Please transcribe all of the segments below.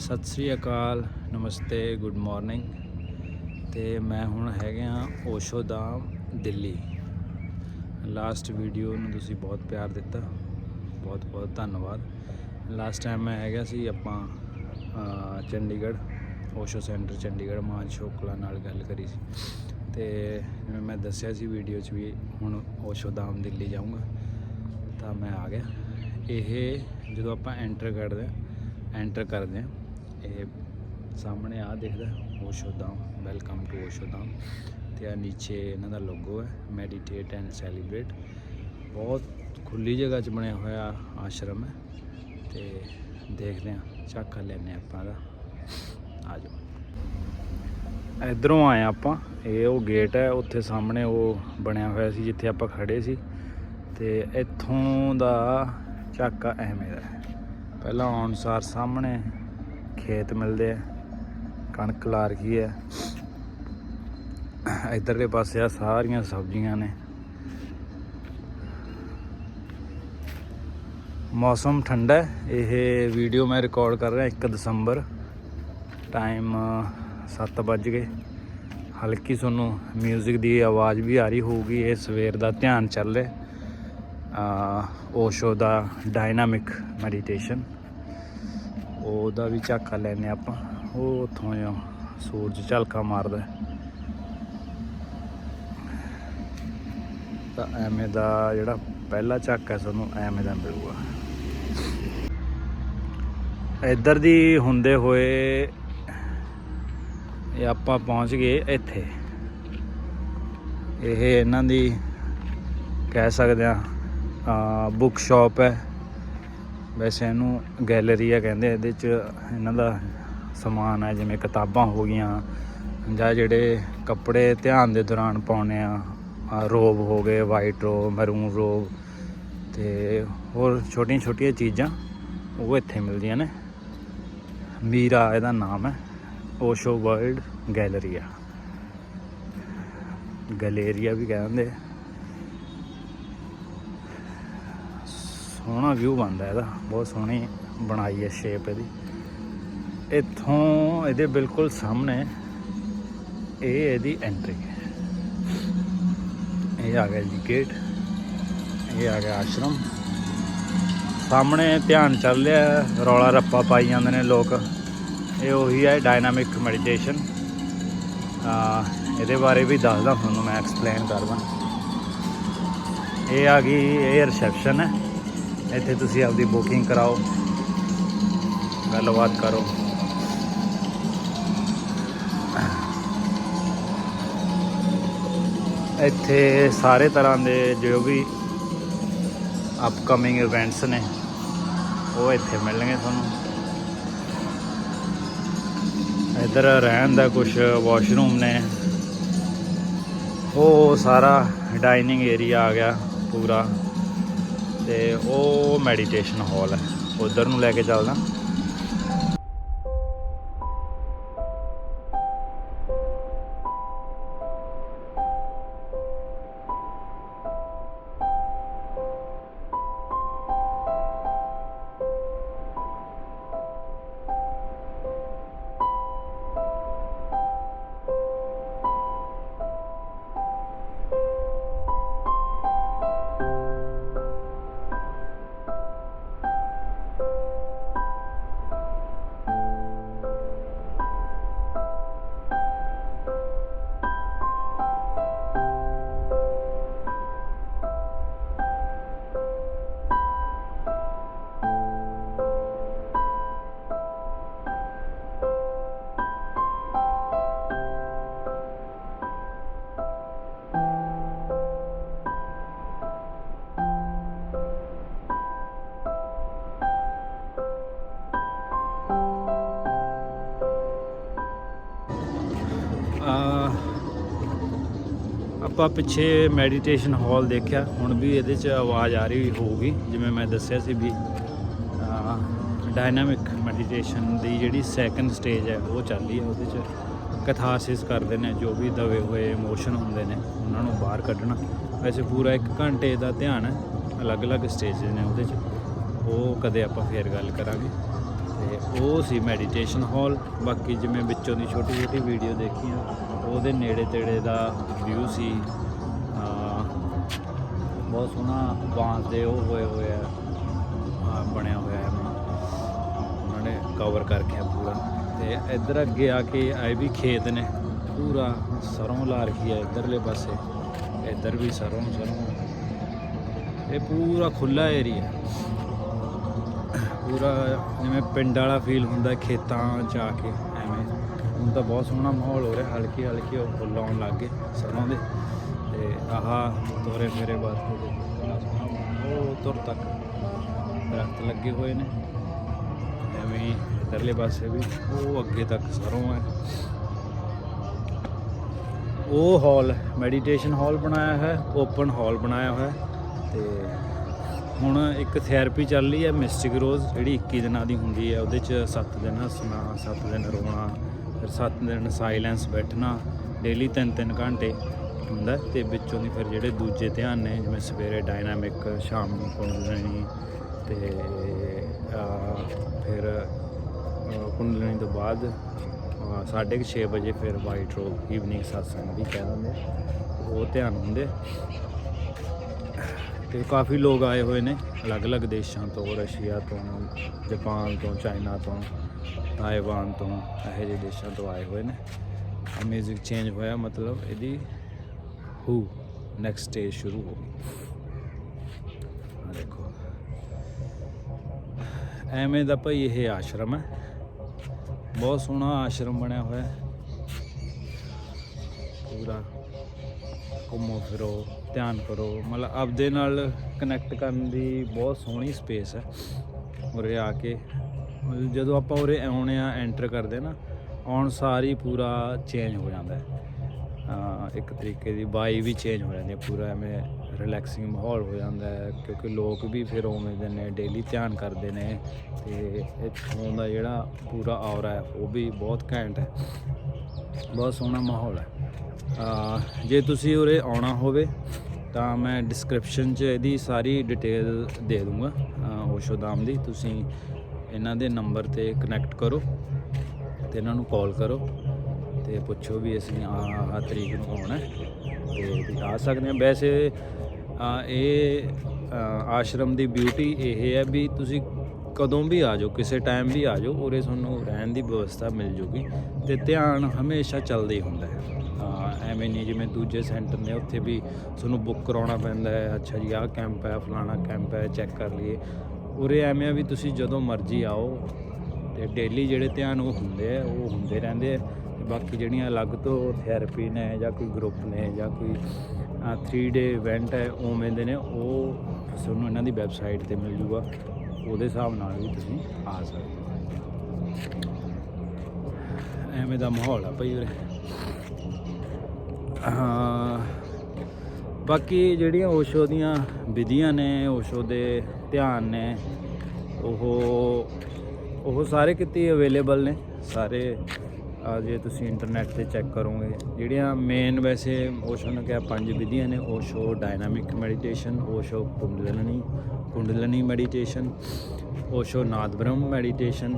ਸਤਿ ਸ੍ਰੀ ਅਕਾਲ, ਨਮਸਤੇ, good morning. ਤੇ ਮੈਂ ਹੁਣ ਹੈਗੇ ਆ ਓਸ਼ੋ ਧਾਮ ਦਿੱਲੀ। ਲਾਸਟ ਵੀਡੀਓ ਨੂੰ ਤੁਸੀਂ ਬਹੁਤ ਪਿਆਰ ਦਿੱਤਾ। ਬਹੁਤ ਬਹੁਤ ਧੰਨਵਾਦ। ਲਾਸਟ ਟਾਈਮ ਮੈਂ ਹੈਗਾ ਸੀ ਆਪਾਂ ਚੰਡੀਗੜ੍ਹ, ਓਸ਼ੋ ਸੈਂਟਰ ਚੰਡੀਗੜ੍ਹ, ਮਾਨ ਸ਼ੋਕਲਾ ਨਾਲ ਗੱਲ ਕਰੀ ਸੀ। ਤੇ ਜਿਵੇਂ ਮੈਂ ਦੱਸਿਆ ਸੀ ਵੀਡੀਓ 'ਚ ਵੀ ਹੁਣ ਓਸ਼ੋ ਧਾਮ ਦਿੱਲੀ ਜਾਊਂਗਾ, ਤਾਂ ਮੈਂ ਆ ਗਿਆ। ਇਹ ਜਦੋਂ ਆਪਾਂ ਐਂਟਰ ਕਰਦੇ ਹਾਂ ਐਂਟਰ ਕਰਦੇ ਹਾਂ ਇਹ ਸਾਹਮਣੇ ਆ ਦੇਖਦਾ ਓਸ਼ੋ ਧਾਮ ਵੈਲਕਮ ਟੂ ਓਸ਼ੋ ਧਾਮ ਤੇ ਆ ਨੀਚੇ ਇਹਨਾਂ ਦਾ ਲੋਗੋ ਹੈ ਮੈਡੀਟੇਟ ਐਂਡ ਸੈਲੀਬ੍ਰੇਟ ਬਹੁਤ ਖੁੱਲੀ ਜਗ੍ਹਾ 'ਚ ਬਣਿਆ ਹੋਇਆ ਆਸ਼ਰਮ ਹੈ ਤੇ ਦੇਖਦੇ ਹਾਂ, ਝਾਕਾ ਲੈਣੇ ਆਪਾਂ ਦਾ ਆ ਜਾਓ ਇਧਰੋਂ ਆਏ ਆਪਾਂ, ਇਹ ਉਹ ਗੇਟ ਹੈ, ਉੱਥੇ ਸਾਹਮਣੇ ਉਹ ਬਣਿਆ ਹੋਇਆ ਸੀ ਜਿੱਥੇ ਆਪਾਂ ਖੜੇ ਸੀ ਤੇ ਇੱਥੋਂ ਦਾ ਝਾਕਾ ਐਵੇਂ ਦਾ ਪਹਿਲਾਂ ਆਉਣ ਸਾਰ ਸਾਹਮਣੇ ਖੇਤ ਮਿਲਦੇ ਆ। ਕਣਕ ਲਾ ਰਖੀ ਹੈ ਇਧਰਲੇ ਪਾਸੇ ਆ ਸਾਰੀਆਂ ਸਬਜ਼ੀਆਂ ਨੇ। ਮੌਸਮ ਠੰਡਾ ਹੈ। ਇਹ ਵੀਡੀਓ ਮੈਂ ਰਿਕਾਰਡ ਕਰ ਰਿਹਾ 1 ਦਸੰਬਰ। ਟਾਈਮ 7 ਵੱਜ ਗਏ। ਹਲਕੀ ਤੁਹਾਨੂੰ 뮤직 ਦੀ ਆਵਾਜ਼ ਵੀ ਆ ਰਹੀ ਹੋਊਗੀ। ਇਹ ਸਵੇਰ ਦਾ ਧਿਆਨ ਚੱਲ ਰਿਹਾ। ਅ ਓਸ਼ੋ ਦਾ ਡਾਇਨਾਮਿਕ ਮੈਡੀਟੇਸ਼ਨ ਉਹਦਾ ਵੀ ਝਾਕਾ ਲੈਨੇ ਆਪਾਂ। ਉਹ ਉੱਥੋਂ ਆ ਸੂਰਜ ਝਲਕਾ ਮਾਰਦਾ ਤਾਂ ਐਵੇਂ ਦਾ ਜਿਹੜਾ ਪਹਿਲਾ ਝਾਕਾ ਤੁਹਾਨੂੰ ਐਵੇਂ ਦਾ ਮਿਲੂਗਾ। ਇੱਧਰ ਦੀ ਹੁੰਦੇ ਹੋਏ ਇਹ ਆਪਾਂ ਪਹੁੰਚ ਗਏ ਇੱਥੇ। ਇਹ ਇਹਨਾਂ ਦੀ ਕਹਿ ਸਕਦੇ ਆ ਬੁੱਕ ਸ਼ਾਪ ਹੈ। ਵੈਸੇ ਇਹਨੂੰ ਗੈਲਰੀ ਆ ਕਹਿੰਦੇ ਇਹਦੇ ਚ ਇਹਨਾਂ ਦਾ ਸਮਾਨ ਹੈ, ਜਿਵੇਂ ਕਿਤਾਬਾਂ ਹੋ ਗਈਆਂ, ਜਾਂ ਜਿਹੜੇ ਕੱਪੜੇ ਧਿਆਨ ਦੇ ਦੌਰਾਨ ਪਾਉਣੇ ਆ ਰੋਬ ਹੋ ਗਏ ਵਾਈਟ ਰੋਬ ਮਰੂਨ ਰੋਬ ਤੇ ਹੋਰ ਛੋਟੀਆਂ ਛੋਟੀਆਂ ਚੀਜ਼ਾਂ, ਉਹ ਇੱਥੇ ਮਿਲਦੀਆਂ ਨੇ। ਮੀਰਾ ਇਹਦਾ ਨਾਮ ਹੈ ਓਸ਼ੋ ਵਰਲਡ ਗੈਲਰੀਆ ਗੈਲੇਰੀਆ ਵੀ ਕਹਿੰਦੇ ਸੋਹਣਾ ਵਿਊ ਬਣਦਾ ਇਹਦਾ। ਬਹੁਤ ਸੋਹਣੀ ਬਣਾਈ ਹੈ ਸ਼ੇਪ ਇਹਦੀ। ਇੱਥੋਂ ਇਹਦੇ ਬਿਲਕੁਲ ਸਾਹਮਣੇ ਇਹ ਇਹਦੀ ਐਂਟਰੀ ਹੈ ਇਹ ਆ ਗਿਆ ਜੀ ਗੇਟ ਇਹ ਆ ਗਿਆ ਆਸ਼ਰਮ। ਸਾਹਮਣੇ ਧਿਆਨ ਚੱਲ ਰਿਹਾ ਰੌਲਾ ਰੱਪਾ ਪਾਈ ਜਾਂਦੇ ਨੇ ਲੋਕ। ਇਹ ਉਹੀ ਹੈ ਡਾਇਨਾਮਿਕ ਮੈਡੀਟੇਸ਼ਨ ਆ, ਇਹਦੇ ਬਾਰੇ ਵੀ ਦੱਸਦਾ ਤੁਹਾਨੂੰ ਮੈਂ ਐਕਸਪਲੇਨ ਕਰਦਾ। ਇਹ ਆ ਗਈ, ਇਹ ਰਿਸੈਪਸ਼ਨ ਹੈ। ਇੱਥੇ ਤੁਸੀਂ ਆਪਦੀ ਬੁਕਿੰਗ ਕਰਾਓ। ਗੱਲਬਾਤ ਕਰੋ। ਇੱਥੇ ਸਾਰੇ ਤਰ੍ਹਾਂ ਦੇ ਜੋ ਵੀ ਅਪਕਮਿੰਗ ਇਵੈਂਟਸ ਨੇ, ਉਹ ਇੱਥੇ ਮਿਲਣਗੇ ਤੁਹਾਨੂੰ। ਇੱਧਰ ਰਹਿਣ ਦਾ ਕੁਝ ਵਾਸ਼ਰੂਮ ਨੇ। ਉਹ ਸਾਰਾ ਡਾਈਨਿੰਗ ਏਰੀਆ ਆ ਗਿਆ ਪੂਰਾ। ਤੇ ਉਹ ਮੈਡੀਟੇਸ਼ਨ ਹਾਲ ਹੈ। ਉਧਰ ਨੂੰ ਲੈ ਕੇ ਚੱਲਦਾ। ਆਪਾਂ ਪਿੱਛੇ ਮੈਡੀਟੇਸ਼ਨ ਹਾਲ ਦੇਖਿਆ, ਹੁਣ ਵੀ ਇਹਦੇ 'ਚ ਆਵਾਜ਼ ਆ ਰਹੀ ਹੋਊਗੀ, ਜਿਵੇਂ ਮੈਂ ਦੱਸਿਆ ਸੀ ਵੀ ਡਾਇਨਾਮਿਕ ਮੈਡੀਟੇਸ਼ਨ ਦੀ ਜਿਹੜੀ ਸੈਕੰਡ ਸਟੇਜ ਹੈ, ਉਹ ਚੱਲ ਰਹੀ ਹੈ ਉਹਦੇ 'ਚ। ਕਥਾਰਸਿਸ ਕਰਦੇ ਨੇ, ਜੋ ਵੀ ਦਵੇ ਹੋਏ ਇਮੋਸ਼ਨ ਹੁੰਦੇ ਨੇ, ਉਹਨਾਂ ਨੂੰ ਬਾਹਰ ਕੱਢਣਾ। ਵੈਸੇ ਪੂਰਾ 1 ਘੰਟੇ ਦਾ ਧਿਆਨ ਹੈ, ਅਲੱਗ-ਅਲੱਗ ਸਟੇਜ ਨੇ ਉਹਦੇ 'ਚ। ਉਹ ਕਦੇ ਆਪਾਂ ਫੇਰ ਗੱਲ ਕਰਾਂਗੇ। ਤੇ ਉਹ ਸੀ ਮੈਡੀਟੇਸ਼ਨ ਹਾਲ ਬਾਕੀ ਜਿਵੇਂ ਵਿੱਚੋਂ ਦੀ ਛੋਟੀ ਛੋਟੀ ਵੀਡੀਓ ਦੇਖੀਆਂ, ਉਹਦੇ ਨੇੜੇ ਤੇੜੇ ਦਾ ਵਿਊ ਸੀ। ਬਹੁਤ ਸੋਹਣਾ ਬਾਂਸ ਦੇ ਉਹ ਹੋਏ ਹੋਏ ਆ ਬਣਿਆ ਹੋਇਆ ਹੈ ਉਹਨਾਂ ਨੇ ਕਵਰ ਕਰਕੇ ਆ ਪੂਰਾ। ਤੇ ਇੱਧਰ ਅੱਗੇ ਆ ਕੇ ਆਏ ਵੀ ਖੇਤ ਨੇ। ਪੂਰਾ ਸਰੋਂ ਲਾ ਰੱਖੀ ਹੈ ਇੱਧਰਲੇ ਪਾਸੇ। ਇੱਧਰ ਵੀ ਸਰੋਂ ਸਰੋਂ। ਇਹ ਪੂਰਾ ਖੁੱਲਾ ਏਰੀਆ ਪੂਰਾ ਜਿਵੇਂ ਪਿੰਡ ਵਾਲਾ ਫੀਲ ਹੁੰਦਾ ਖੇਤਾਂ ਜਾ ਕੇ, ਐਵੇਂ। ਹੁਣ ਤਾਂ ਬਹੁਤ ਸੋਹਣਾ ਮਾਹੌਲ ਹੋ ਰਿਹਾ, ਹਲਕੀ ਹਲਕੀ ਉਹ ਫੁੱਲ ਆਉਣ ਲੱਗ ਗਏ ਸਰੋਂ ਦੇ। ਤੇ ਆਹ, ਤੋਰੇ ਫੇਰੇ ਵਾਸਤੇ ਦੇਖੋ ਕਿੰਨਾ ਉਹ ਤੁਰ ਤੱਕ। ਦਰਖਤ ਲੱਗੇ ਹੋਏ ਨੇ। ਐਵੇਂ ਹੀ ਪਾਸੇ ਵੀ, ਉਹ ਅੱਗੇ ਤੱਕ ਸਰੋਂ ਹੈ। ਉਹ ਹਾਲ ਮੈਡੀਟੇਸ਼ਨ ਹਾਲ ਬਣਾਇਆ ਹੈ ਓਪਨ ਹਾਲ ਬਣਾਇਆ ਹੋਇਆ ਹੈ। ਤੇ ਹੁਣ ਇੱਕ ਥੈਰੇਪੀ ਚੱਲ ਰਹੀ ਹੈ ਮਿਸਟਿਕ ਰੋਜ਼ ਜਿਹੜੀ 21 ਦਿਨਾਂ ਦੀ ਹੁੰਦੀ ਹੈ ਉਹਦੇ ਚ 7 ਦਿਨ ਹੱਸਣਾ 7 ਦਿਨ ਰੋਣਾ ਫਿਰ 7 ਦਿਨ ਸਾਇਲੈਂਸ ਬੈਠਣਾ ਡੇਲੀ 3-3 ਘੰਟੇ ਹੁੰਦਾ ਹੈ ਤੇ ਵਿੱਚੋਂ ਦੀ ਫਿਰ ਜਿਹੜੇ ਦੂਜੇ ਧਿਆਨ ਨੇ ਜਿਵੇਂ ਸਵੇਰੇ ਡਾਇਨਾਮਿਕ ਸ਼ਾਮ ਨੂੰ ਕੁੰਡਲਨੀ ਤੇ ਫਿਰ ਅਹ, ਤੋਂ ਬਾਅਦ ਅਹ, ਸਾਢੇ ਕੁ ਛੇ ਵਜੇ ਫਿਰ ਵਾਈਟ ਰੋਬ ਈਵਨਿੰਗ ਸਤਸੰਗ ਵੀ ਕਹਿ ਉਹ ਧਿਆਨ ਹੁੰਦੇ ਤੇ ਕਾਫੀ ਲੋਕ ਆਏ ਹੋਏ ਨੇ ਅਲੱਗ-ਅਲੱਗ ਦੇਸ਼ਾਂ ਤੋਂ, ਰਸ਼ੀਆ ਤੋਂ, ਜਾਪਾਨ ਤੋਂ, ਚਾਈਨਾ ਤੋਂ, ਤਾਇਵਾਨ ਤੋਂ, ਇਹੋ ਜਿਹੇ ਦੇਸ਼ਾਂ ਤੋਂ ਆਏ ਹੋਏ ਨੇ। ਆ ਮਿਊਜ਼ਿਕ ਚੇਂਜ ਹੋਇਆ, ਮਤਲਬ ਇਹਦੀ ਹੂ ਨੈਕਸਟ ਸਟੇਜ ਸ਼ੁਰੂ ਹੋ ਗਈ। ਆ ਦੇਖੋ। ਐਵੇਂ ਦਾ ਭਾਈ ਇਹ ਆਸ਼ਰਮ ਹੈ। ਬਹੁਤ ਸੋਹਣਾ ਆਸ਼ਰਮ ਬਣਿਆ ਹੋਇਆ ਪੂਰਾ ਘੁੰਮੋ ਫਿਰੋ। ਧਿਆਨ ਕਰੋ। ਮਤਲਬ ਆਪਦੇ ਨਾਲ ਕਨੈਕਟ ਕਰਨ ਦੀ ਬਹੁਤ ਸੋਹਣੀ ਸਪੇਸ ਹੈ ਉਰੇ ਆ ਕੇ। ਜਦੋਂ ਆਪਾਂ ਉਰੇ ਆਉਣੇ ਆ ਐਂਟਰ ਕਰਦੇ ਨਾ, ਆਉਣ ਸਾਰ ਹੀ ਪੂਰਾ ਚੇਂਜ ਹੋ ਜਾਂਦਾ ਹੈ। ਇੱਕ ਤਰੀਕੇ ਦੀ ਵਾਈ ਵੀ ਚੇਂਜ ਹੋ ਜਾਂਦੀ ਹੈ, ਪੂਰਾ ਐਵੇਂ ਰਿਲੈਕਸਿੰਗ ਮਾਹੌਲ ਹੋ ਜਾਂਦਾ ਹੈ, ਕਿਉਂਕਿ ਲੋਕ ਵੀ ਫਿਰ ਉਵੇਂ ਦੇ ਨੇ ਡੇਲੀ ਧਿਆਨ ਕਰਦੇ ਨੇ ਤੇ ਇੱਥੋਂ ਦਾ ਜਿਹੜਾ ਪੂਰਾ ਔਰਾ ਹੈ, ਉਹ ਵੀ ਬਹੁਤ ਘੈਂਟ ਹੈ। ਬਹੁਤ ਸੋਹਣਾ ਮਾਹੌਲ ਹੈ। ਜੇ ਤੁਸੀਂ ਉਰੇ ਆਉਣਾ ਹੋਵੇ, ਤਾਂ ਮੈਂ ਡਿਸਕ੍ਰਿਪਸ਼ਨ 'ਚ ਇਹਦੀ ਸਾਰੀ ਡਿਟੇਲ ਦੇ ਦੂੰਗਾ ਅਹ ਓਸ਼ੋਦਾਮ ਦੀ। ਤੁਸੀਂ ਇਹਨਾਂ ਦੇ ਨੰਬਰ ਤੇ ਕਨੈਕਟ ਕਰੋ ਤੇ ਇਹਨਾਂ ਨੂੰ ਕਾਲ ਕਰੋ ਤੇ ਪੁੱਛੋ ਵੀ ਅਸੀਂ ਆਹ ਆਹ ਤਰੀਕ ਨੂੰ ਆਉਣਾ ਹੈ ਤੇ ਵੀ ਆ ਸਕਦੇ ਹਾਂ। ਵੈਸੇ ਇਹ ਆਸ਼ਰਮ ਦੀ ਬਿਊਟੀ ਇਹ ਹੈ ਵੀ ਤੁਸੀਂ ਕਦੋਂ ਵੀ ਆ ਜਾਓ, ਕਿਸੇ ਟਾਈਮ ਵੀ ਆ ਜਾਓ, ਉਰੇ ਤੁਹਾਨੂੰ ਰਹਿਣ ਦੀ ਵਿਵਸਥਾ ਮਿਲ ਜੂਗੀ ਤੇ ਧਿਆਨ ਹਮੇਸ਼ਾ ਚੱਲਦਾ ਹੀ ਹੁੰਦਾ ਹੈ। ਐਵੇਂ ਨਹੀਂ ਜਿਵੇਂ ਦੂਜੇ ਸੈਂਟਰ ਨੇ, ਉੱਥੇ ਵੀ ਤੁਹਾਨੂੰ ਬੁੱਕ ਕਰਾਉਣਾ ਪੈਂਦਾ ਹੈ। ਅੱਛਾ ਜੀ, ਆਹ ਕੈਂਪ ਹੈ, ਫਲਾਣਾ ਕੈਂਪ ਹੈ ਚੈੱਕ ਕਰ ਲਈਏ। ਉਰੇ ਐਵੇਂ ਆ ਵੀ ਤੁਸੀਂ ਜਦੋਂ ਮਰਜ਼ੀ ਆਓ ਤੇ ਡੇਲੀ ਜਿਹੜੇ ਧਿਆਨ ਉਹ ਹੁੰਦੇ ਆ, ਉਹ ਹੁੰਦੇ ਰਹਿੰਦੇ ਆ। ਤੇ ਬਾਕੀ ਜਿਹੜੀਆਂ ਅਲੱਗ ਤੋਂ ਥੈਰੇਪੀ ਨੇ ਜਾਂ ਕੋਈ ਗਰੁੱਪ ਨੇ ਜਾਂ ਕੋਈ 3 ਡੇ ਇਵੈਂਟ ਹੈ, ਉਵੇਂ ਦੇ ਨੇ, ਉਹ ਤੁਹਾਨੂੰ ਇਹਨਾਂ ਦੀ ਵੈਬਸਾਈਟ ਤੇ ਮਿਲ ਜੂਗਾ। ਉਹਦੇ ਹਿਸਾਬ ਨਾਲ ਵੀ ਤੁਸੀਂ ਆ ਸਕਦੇ ਹੋ। ਐਵੇਂ ਦਾ ਮਾਹੌਲ ਆ ਭਾਈ ਉਰੇ। ਹਾਂ। ਬਾਕੀ ਜਿਹੜੀਆਂ ਓਸ਼ੋ ਦੀਆਂ ਵਿਧੀਆਂ ਨੇ, ਓਸ਼ੋ ਦੇ ਧਿਆਨ ਨੇ, ਉਹ ਉਹ ਸਾਰੇ ਕਿਤੇ ਅਵੇਲੇਬਲ ਨੇ। ਸਾਰੇ ਜੇ ਤੁਸੀਂ ਇੰਟਰਨੈਟ ਤੇ ਚੈੱਕ ਕਰੋਗੇ, ਜਿਹੜੀਆਂ ਮੇਨ ਵੈਸੇ ਓਸ਼ੋ ਨੇ ਕਿਹਾ ਪੰਜ ਵਿਧੀਆਂ ਨੇ, Osho dynamic meditation Osho Kundalini Kundalini meditation Osho Nad Brahm meditation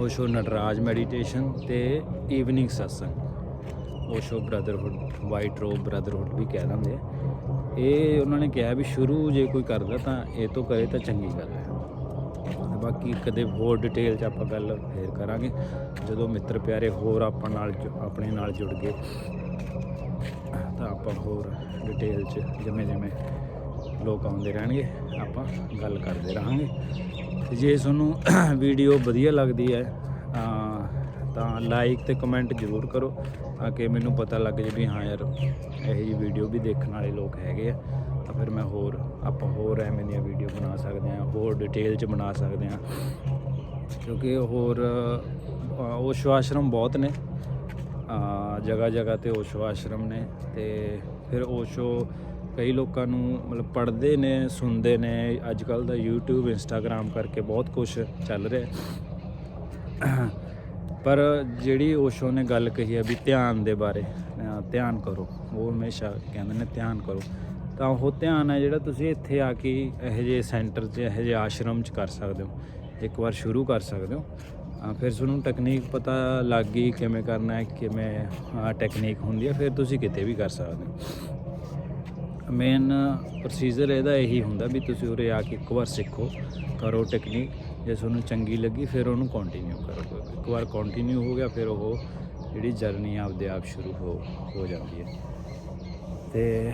Osho Nataraj meditation ਤੇ evening satsang Osho brotherhood white robe brotherhood ਵੀ ਕਹਿ ਦਿੰਦੇ ਆ। ਇਹ ਉਹਨਾਂ ਨੇ ਕਿਹਾ ਵੀ ਸ਼ੁਰੂ ਜੇ ਕੋਈ ਕਰਦਾ ਤਾਂ ਇਹ ਤੋਂ ਕਰੇ ਤਾਂ ਚੰਗੀ ਗੱਲ ਹੈ। ਬਾਕੀ ਕਦੇ ਹੋਰ ਡਿਟੇਲ 'ਚ ਆਪਾਂ ਗੱਲ ਫੇਰ ਕਰਾਂਗੇ। ਜਦੋਂ ਮਿੱਤਰ ਪਿਆਰੇ ਹੋਰ ਆਪਾਂ ਨਾਲ ਆਪਣੇ ਨਾਲ ਜੁੜ ਗਏ, ਤਾਂ ਆਪਾਂ ਹੋਰ ਡਿਟੇਲ 'ਚ ਜਿਵੇਂ ਜਿਵੇਂ ਲੋਕ ਆਉਂਦੇ ਰਹਿਣਗੇ, ਆਪਾਂ ਗੱਲ ਕਰਦੇ ਰਹਾਂਗੇ। ਤੇ ਜੇ ਤੁਹਾਨੂੰ ਵੀਡੀਓ ਵਧੀਆ ਲੱਗਦੀ ਹੈ ਅਹ ਤਾਂ ਲਾਈਕ ਤੇ ਕਮੈਂਟ ਜ਼ਰੂਰ ਕਰੋ ਤਾਂ ਕਿ ਮੈਨੂੰ ਪਤਾ ਲੱਗ ਜੇ ਵੀ ਹਾਂ ਯਾਰ, ਇਹੋ ਜਿਹੀ ਵੀਡੀਓ ਵੀ ਦੇਖਣ ਵਾਲੇ ਲੋਕ ਹੈਗੇ ਆ। ਤਾਂ ਫਿਰ ਮੈਂ ਹੋਰ, ਆਪਾਂ ਹੋਰ ਐਵੇਂ ਦੀਆਂ ਵੀਡੀਓ ਬਣਾ ਸਕਦੇ ਹਾਂ, ਹੋਰ ਡਿਟੇਲ 'ਚ ਬਣਾ ਸਕਦੇ ਹਾਂ। ਕਿਉਂਕਿ ਹੋਰ ਓਸ਼ੋ ਆਸ਼ਰਮ ਬਹੁਤ ਨੇ। ਜਗ੍ਹਾ ਜਗ੍ਹਾ ਤੇ ਓਸ਼ੋ ਆਸ਼ਰਮ ਨੇ ਤੇ ਫਿਰ ਓਸ਼ੋ ਕਈ ਲੋਕਾਂ ਨੂੰ ਮਤਲਬ ਪੜ੍ਹਦੇ ਨੇ, ਸੁਣਦੇ ਨੇ। ਅੱਜ ਕੱਲ ਦਾ YouTube, Instagram ਕਰਕੇ ਬਹੁਤ ਕੁਝ ਚੱਲ ਰਿਹਾ। ਪਰ ਜਿਹੜੀ ਓਸ਼ੋ ਨੇ ਗੱਲ ਕਹੀ ਹੈ ਵੀ ਧਿਆਨ ਦੇ ਬਾਰੇ ਧਿਆਨ ਕਰੋ, ਉਹ ਹਮੇਸ਼ਾ ਕਹਿੰਦੇ ਨੇ ਧਿਆਨ ਕਰੋ। ਤਾਂ ਉਹ ਧਿਆਨ ਹੈ ਜਿਹੜਾ ਤੁਸੀਂ ਇੱਥੇ ਆ ਕੇ ਇਹੋ ਜਿਹੇ ਸੈਂਟਰ 'ਚ, ਇਹੋ ਜਿਹੇ ਆਸ਼ਰਮ 'ਚ ਕਰ ਸਕਦੇ ਹੋ। ਇੱਕ ਵਾਰ ਸ਼ੁਰੂ ਕਰ ਸਕਦੇ ਹੋ। ਫਿਰ ਤੁਹਾਨੂੰ ਟੈਕਨੀਕ ਪਤਾ ਲੱਗ ਗਈ ਕਿਵੇਂ ਕਰਨਾ ਹੈ, ਕਿਵੇਂ ਟੈਕਨੀਕ ਹੁੰਦੀ ਹੈ ਫਿਰ ਤੁਸੀਂ ਕਿਤੇ ਵੀ ਕਰ ਸਕਦੇ ਹੋ। ਮੇਨ ਪ੍ਰੋਸੀਜਰ ਇਹਦਾ ਇਹੀ ਹੁੰਦਾ ਵੀ ਤੁਸੀਂ ਉਰੇ ਆ ਕੇ ਇੱਕ ਵਾਰ ਸਿੱਖੋ, ਕਰੋ ਟੈਕਨੀਕ ਜੇ ਤੁਹਾਨੂੰ ਚੰਗੀ ਲੱਗੀ, ਫਿਰ ਉਹਨੂੰ ਕੰਟੀਨਿਊ ਕਰੋ। ਇੱਕ ਵਾਰ ਕੰਟੀਨਿਊ ਹੋ ਗਿਆ, ਫਿਰ ਉਹ ਜਿਹੜੀ ਜਰਨੀ ਆਪਦੇ ਆਪ ਸ਼ੁਰੂ ਹੋ ਹੋ ਜਾਂਦੀ ਹੈ। ਤੇ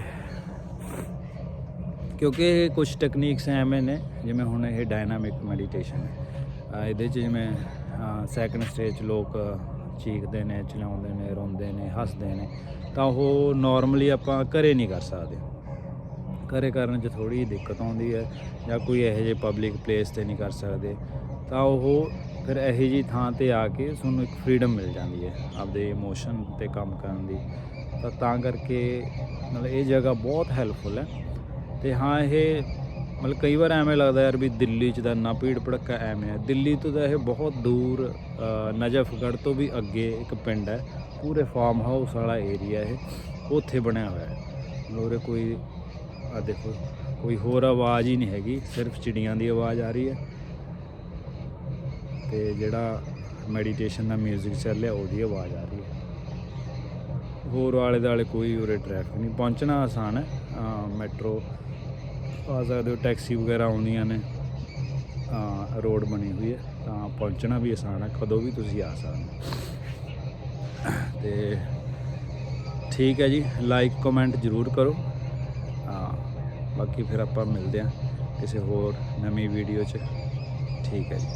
ਕਿਉਂਕਿ ਇਹ ਕੁਝ ਟੈਕਨੀਕਸ ਐਵੇਂ ਨੇ, ਜਿਵੇਂ ਹੁਣ ਇਹ ਡਾਇਨਾਮਿਕ ਮੈਡੀਟੇਸ਼ਨ ਹੈ। ਇਹਦੇ 'ਚ ਜਿਵੇਂ ਸੈਕੰਡ ਸਟੇਜ 'ਚ ਲੋਕ ਚੀਖਦੇ ਨੇ, ਚਲਾਉਂਦੇ ਨੇ, ਰੋਂਦੇ ਨੇ, ਹੱਸਦੇ ਨੇ, ਤਾਂ ਉਹ ਨਾਰਮਲੀ ਆਪਾਂ ਘਰੇ ਨਹੀਂ ਕਰ ਸਕਦੇ। ਘਰੇ ਕਰਨ 'ਚ ਥੋੜੀ ਦਿੱਕਤ ਆਉਂਦੀ ਹੈ ਜਾਂ ਕੋਈ ਇਹੋ ਜਿਹੇ ਪਬਲਿਕ ਪਲੇਸ ਤੇ ਨਹੀਂ ਕਰ ਸਕਦੇ ਤਾਂ ਉਹ ਫਿਰ ਇਹੋ ਜਿਹੀ ਥਾਂ ਤੇ ਆ ਕੇ ਤੁਹਾਨੂੰ ਇੱਕ ਫ੍ਰੀडम ਮਿਲ ਜਾਂਦੀ ਹੈ ਆਪਦੇ ਇਮੋਸ਼ਨ ਤੇ ਕੰਮ ਕਰਨ ਦੀ। ਤਾਂ ਤਾਂ ਕਰਕੇ ਮਤਲਬ ਇਹ ਜਗ੍ਹਾ ਬਹੁਤ ਹੈਲਪਫੁਲ ਹੈ। ਤੇ ਹਾਂ ਇਹ ਮਤਲਬ ਕਈ ਵਾਰ ਐਵੇਂ ਲੱਗਦਾ ਯਾਰ ਵੀ ਦਿੱਲੀ 'ਚ ਤਾਂ ਨਾ ਭੀੜ ਭੜੱਕਾ ਐਵੇਂ ਹੈ। ਦਿੱਲੀ ਤੋਂ ਤਾਂ ਇਹ ਬਹੁਤ ਦੂਰ ਅ, ਨਜਫਗੜ੍ਹ ਤੋਂ ਵੀ ਅੱਗੇ ਇੱਕ ਪਿੰਡ ਹੈ। ਪੂਰੇ ਫਾਰਮ ਹਾਊਸ ਵਾਲਾ ਏਰੀਆ ਇਹ ਉੱਥੇ ਬਣਿਆ ਹੋਇਆ ਹੈ। ਲੋਰੇ ਕੋਈ ਆ ਦੇਖੋ, ਕੋਈ ਹੋਰ ਆਵਾਜ਼ ਹੀ ਨਹੀਂ ਹੈਗੀ, ਸਿਰਫ ਚਿੜੀਆਂ ਦੀ ਆਵਾਜ਼ ਆ ਰਹੀ ਹੈ। ਤੇ ਜਿਹੜਾ ਮੈਡੀਟੇਸ਼ਨ ਦਾ 뮤직 ਚੱਲ ਰਿਹਾ, ਉਹਦੀ ਆਵਾਜ਼ ਆ ਰਹੀ ਹੈ। ਹੋਰ ਆਲੇ ਦੁਆਲੇ ਕੋਈ ਉਰੇ ਟ੍ਰੈਫਿਕ ਨਹੀਂ, ਪਹੁੰਚਣਾ ਆਸਾਨ ਹੈ। ਮੈਟਰੋ ਆ ਸਕਦੇ ਹੋ ਟੈਕਸੀ ਵਗੈਰਾ ਆਉਂਦੀਆਂ ਨੇ। ਰੋਡ ਬਣੀ ਹੋਈ ਹੈ, ਤਾਂ ਪਹੁੰਚਣਾ ਵੀ ਆਸਾਨ ਹੈ, ਕਦੋਂ ਵੀ ਤੁਸੀਂ ਆ ਸਕਦੇ ਹੋ। ਤੇ ਠੀਕ ਹੈ ਜੀ ਲਾਈਕ ਕਮੈਂਟ ਜ਼ਰੂਰ ਕਰੋ। ਬਾਕੀ ਫਿਰ ਆਪਾਂ ਮਿਲਦੇ ਹਾਂ ਕਿਸੇ ਹੋਰ ਨਵੀਂ ਵੀਡੀਓ 'ਚ। ਠੀਕ ਹੈ ਜੀ।